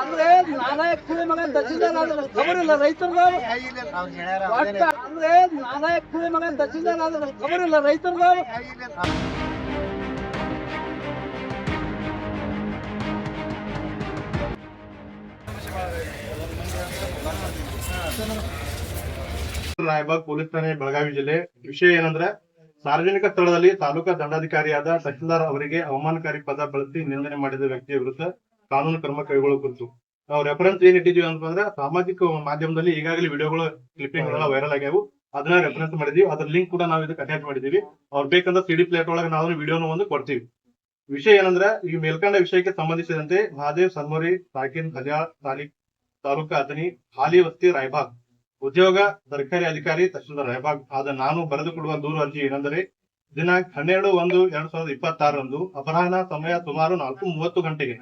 ಅಂದ್ರೆ ನಾನೇ ಕೂಲಿ ಮಗ ತಹಸೀಲ್ದಾರ್ ಆದ್ರೆ ಖಬರ್ ಇಲ್ಲ ರೈತರ್ದು. ಅಂದ್ರೆ ನಾನೇ ಕೂಲಿ ಮಗ ತಹಸೀಲ್ದಾರ್ ಆದ್ರೆ ಖಬರ್ ಇಲ್ಲ ರೈತರ್ದು. ರಾಯಬಾಗ್ ಪೊಲೀಸ್ ಠಾಣೆ ಬೆಳಗಾವಿ ಜಿಲ್ಲೆ. ವಿಷಯ ಏನಂದ್ರೆ ಸಾರ್ವಜನಿಕ ಸ್ಥಳದಲ್ಲಿ ತಾಲೂಕಾ ದಂಡಾಧಿಕಾರಿಯಾದ ತಹಸೀಲ್ದಾರ್ ಅವರಿಗೆ ಅವಮಾನಕಾರಿ ಪದ ಬಳಸಿ ನಿಂದನೆ ಮಾಡಿದ ವ್ಯಕ್ತಿಯ ವಿರುದ್ಧ ಕಾನೂನು ಕ್ರಮ ಕೈಗೊಳ್ಳುವ ಕುರಿತು ನಾವು ರೆಫರೆನ್ಸ್ ಏನ್ ಇಟ್ಟಿದೀವಿ ಅಂತಂದ್ರೆ ಸಾಮಾಜಿಕ ಮಾಧ್ಯಮದಲ್ಲಿ ಈಗಾಗಲೇ ವಿಡಿಯೋಗಳು ಕ್ಲಿಪ್ಪಿಂಗ್ ಎಲ್ಲ ವೈರಲ್ ಆಗ್ಯಾವು. ಅದನ್ನ ರೆಫರೆನ್ಸ್ ಮಾಡಿದೀವಿ. ಅದ್ರ ಲಿಂಕ್ ಕೂಡ ನಾವು ಇದಕ್ಕೆ ಅಟ್ಯಾಚ್ ಮಾಡಿದೀವಿ. ಅವ್ರು ಬೇಕಂದ್ರೆ ಸಿಡಿ ಪ್ಲೇಟ್ ಒಳಗೆ ನಾವು ವಿಡಿಯೋನ ಒಂದು ಕೊಡ್ತೀವಿ. ವಿಷಯ ಏನಂದ್ರೆ ಈ ಮೇಲ್ಕಂಡ ವಿಷಯಕ್ಕೆ ಸಂಬಂಧಿಸಿದಂತೆ ಮಹಾದೇವ್ ಸನ್ಮೋರಿ, ಸಾಕಿನ್ ಕಲ್ಯಾಣ್ ತಾಲಿಕ್ ತಾಲೂಕಾ ಅಥಣಿ, ಹಾಲಿ ವಸ್ತಿ, ರಾಯಬಾಗ್. ಉದ್ಯೋಗ, ಸರ್ಕಾರಿ ಅಧಿಕಾರಿ, ತಹಶೀಲ್ದಾರ್ ರಾಯಬಾಗ್ ಆದ ನಾನು ಬರೆದುಕೊಡುವ ದೂರು ಅರ್ಜಿ ಏನೆಂದರೆ ದಿನಾಂಕ ಹನ್ನೆರಡು ಒಂದು ಎರಡ್ ಸಾವಿರದ ಇಪ್ಪತ್ತಾರರಂದು ಅಪರಾಹ್ನ ಸಮಯ ಸುಮಾರು ನಾಲ್ಕು ಮೂವತ್ತು ಗಂಟೆಗೆ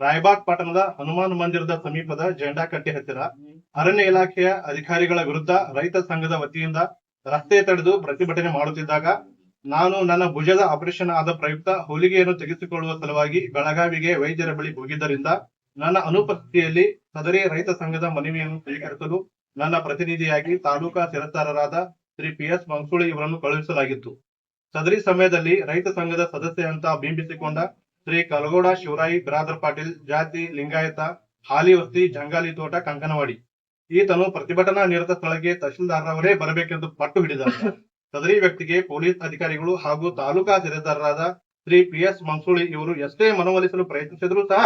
ರಾಯಬಾಗ್ ಪಟ್ಟಣದ ಹನುಮಾನ್ ಮಂದಿರದ ಸಮೀಪದ ಜೆಂಡಾ ಕಟ್ಟೆ ಹತ್ತಿರ ಅರಣ್ಯ ಇಲಾಖೆಯ ಅಧಿಕಾರಿಗಳ ವಿರುದ್ಧ ರೈತ ಸಂಘದ ವತಿಯಿಂದ ರಸ್ತೆ ತಡೆದು ಪ್ರತಿಭಟನೆ ಮಾಡುತ್ತಿದ್ದಾಗ ನಾನು ನನ್ನ ಭುಜದ ಆಪರೇಷನ್ ಆದ ಪ್ರಯುಕ್ತ ಹೊಲಿಗೆಯನ್ನು ತೆಗೆಸಿಕೊಳ್ಳುವ ಸಲುವಾಗಿ ಬೆಳಗಾವಿಗೆ ವೈದ್ಯರ ಬಳಿ ಹೋಗಿದ್ದರಿಂದ ನನ್ನ ಅನುಪಸ್ಥಿತಿಯಲ್ಲಿ ಸದರಿ ರೈತ ಸಂಘದ ಮನವಿಯನ್ನು ಸ್ವೀಕರಿಸಲು ನನ್ನ ಪ್ರತಿನಿಧಿಯಾಗಿ ತಾಲೂಕಾ ಶಿರಸ್ತಾರರಾದ ಶ್ರೀ ಪಿ ಎಸ್ ಮಂಸುಳಿ ಇವರನ್ನು ಕಳುಹಿಸಲಾಗಿತ್ತು. ಸದರಿ ಸಮಯದಲ್ಲಿ ರೈತ ಸಂಘದ ಸದಸ್ಯ ಅಂತ ಬಿಂಬಿಸಿಕೊಂಡ ಶ್ರೀ ಕಲಗೋಡ ಶಿವರಾಯಿ ಬಿರಾದರ್ ಪಾಟೀಲ್, ಜಾತಿ, ಲಿಂಗಾಯತ, ಹಾಲಿ ವಸ್ತಿ, ಜಂಗಾಲಿ ತೋಟ, ಕಂಕನವಾಡಿ. ಈತನು ಪ್ರತಿಭಟನಾ ನಿರತ ಸ್ಥಳಕ್ಕೆ ತಹಶೀಲ್ದಾರರವರೇ ಬರಬೇಕೆಂದು ಪಟ್ಟು ಹಿಡಿದಾಗ ಸದರಿ ವ್ಯಕ್ತಿಗೆ ಪೊಲೀಸ್ ಅಧಿಕಾರಿಗಳು ಹಾಗೂ ತಾಲೂಕಾ ಶಿರಸ್ತಾರರಾದ ಶ್ರೀ ಪಿ ಎಸ್ ಇವರು ಎಷ್ಟೇ ಮನವೊಲಿಸಲು ಪ್ರಯತ್ನಿಸಿದ್ರು ಸಹ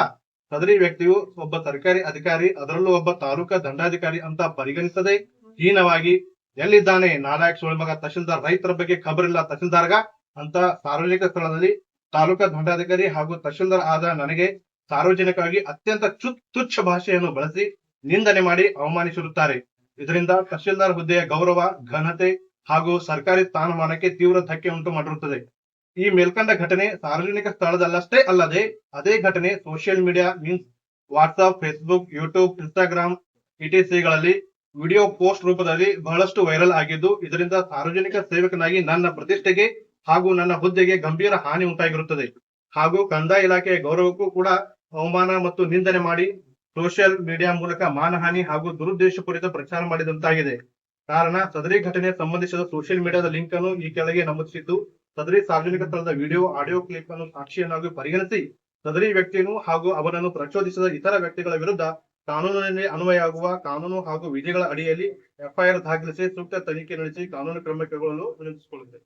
ಸದರಿ ವ್ಯಕ್ತಿಯು ಒಬ್ಬ ಸರ್ಕಾರಿ ಅಧಿಕಾರಿ, ಅದರಲ್ಲೂ ಒಬ್ಬ ತಾಲೂಕಾ ದಂಡಾಧಿಕಾರಿ ಅಂತ ಪರಿಗಣಿಸದೆ ಹೀನವಾಗಿ ಎಲ್ಲಿದ್ದಾನೆ? ನಾಲಾಯಕ್ ಸುಳ್ಮಗ ತಹಶೀಲ್ದಾರ್, ರೈತರ ಬಗ್ಗೆ ಖಬರಿಲ್ಲ ತಹಶೀಲ್ದಾರ್ಗ ಅಂತ ಸಾರ್ವಜನಿಕ ಸ್ಥಳದಲ್ಲಿ ತಾಲೂಕಾ ದಂಡಾಧಿಕಾರಿ ಹಾಗೂ ತಹಶೀಲ್ದಾರ್ ಆದ ನನಗೆ ಸಾರ್ವಜನಿಕವಾಗಿ ಅತ್ಯಂತ ಚು- ತುಚ್ಛ ಭಾಷೆಯನ್ನು ಬಳಸಿ ನಿಂದನೆ ಮಾಡಿ ಅವಮಾನಿಸಿರುತ್ತಾರೆ. ಇದರಿಂದ ತಹಶೀಲ್ದಾರ್ ಹುದ್ದೆಯ ಗೌರವ, ಘನತೆ ಹಾಗೂ ಸರ್ಕಾರಿ ಸ್ಥಾನಮಾನಕ್ಕೆ ತೀವ್ರ ಧಕ್ಕೆ ಉಂಟು ಮಾಡಿರುತ್ತದೆ. ಈ ಮೇಲ್ಕಂಡ ಘಟನೆ ಸಾರ್ವಜನಿಕ ಸ್ಥಳದಲ್ಲಷ್ಟೇ ಅಲ್ಲದೆ ಅದೇ ಘಟನೆ social media means WhatsApp Facebook YouTube Instagram ಇಟಿಸಿಗಳಲ್ಲಿ video post ರೂಪದಲ್ಲಿ ಬಹಳಷ್ಟು ವೈರಲ್ ಆಗಿದ್ದು, ಇದರಿಂದ ಸಾರ್ವಜನಿಕ ಸೇವಕನಾಗಿ ನನ್ನ ಪ್ರತಿಷ್ಠೆಗೆ ಹಾಗೂ ನನ್ನ ಹುದ್ದೆಗೆ ಗಂಭೀರ ಹಾನಿ ಉಂಟಾಗಿರುತ್ತದೆ. ಹಾಗೂ ಕಂದಾಯ ಇಲಾಖೆಯ ಗೌರವಕ್ಕೂ ಕೂಡ ಅವಮಾನ ಮತ್ತು ನಿಂದನೆ ಮಾಡಿ ಸೋಷಿಯಲ್ ಮೀಡಿಯಾ ಮೂಲಕ ಮಾನಹಾನಿ ಹಾಗೂ ದುರುದ್ದೇಶಪೂರಿತ ಪ್ರಚಾರ ಮಾಡಿದಂತಾಗಿದೆ. ಕಾರಣ, ಸದರಿ ಘಟನೆ ಸಂಬಂಧಿಸಿದ ಸೋಷಿಯಲ್ ಮೀಡಿಯಾದ ಲಿಂಕ್ ಅನ್ನು ಈ ಕೆಳಗೆ ನಮೂದಿಸಿದ್ದು ಸದರಿ ಸಾರ್ವಜನಿಕ ಸ್ಥಳದ ವಿಡಿಯೋ, ಆಡಿಯೋ ಕ್ಲಿಪ್ ಅನ್ನು ಸಾಕ್ಷಿಯನ್ನಾಗಿ ಪರಿಗಣಿಸಿ ಸದರಿ ವ್ಯಕ್ತಿಯನ್ನು ಹಾಗೂ ಅವರನ್ನು ಪ್ರಚೋದಿಸಿದ ಇತರ ವ್ಯಕ್ತಿಗಳ ವಿರುದ್ಧ ಕಾನೂನಿನಲ್ಲಿ ಅನ್ವಯವಾಗುವ ಕಾನೂನು ಹಾಗೂ ವಿಧಿಗಳ ಅಡಿಯಲ್ಲಿ ಎಫ್ಐಆರ್ ದಾಖಲಿಸಿ ಸೂಕ್ತ ತನಿಖೆ ನಡೆಸಿ ಕಾನೂನು ಕ್ರಮ ಕೈಗೊಳ್ಳಲು ವಿನಂತಿಸಿಕೊಳ್ಳುತ್ತೇವೆ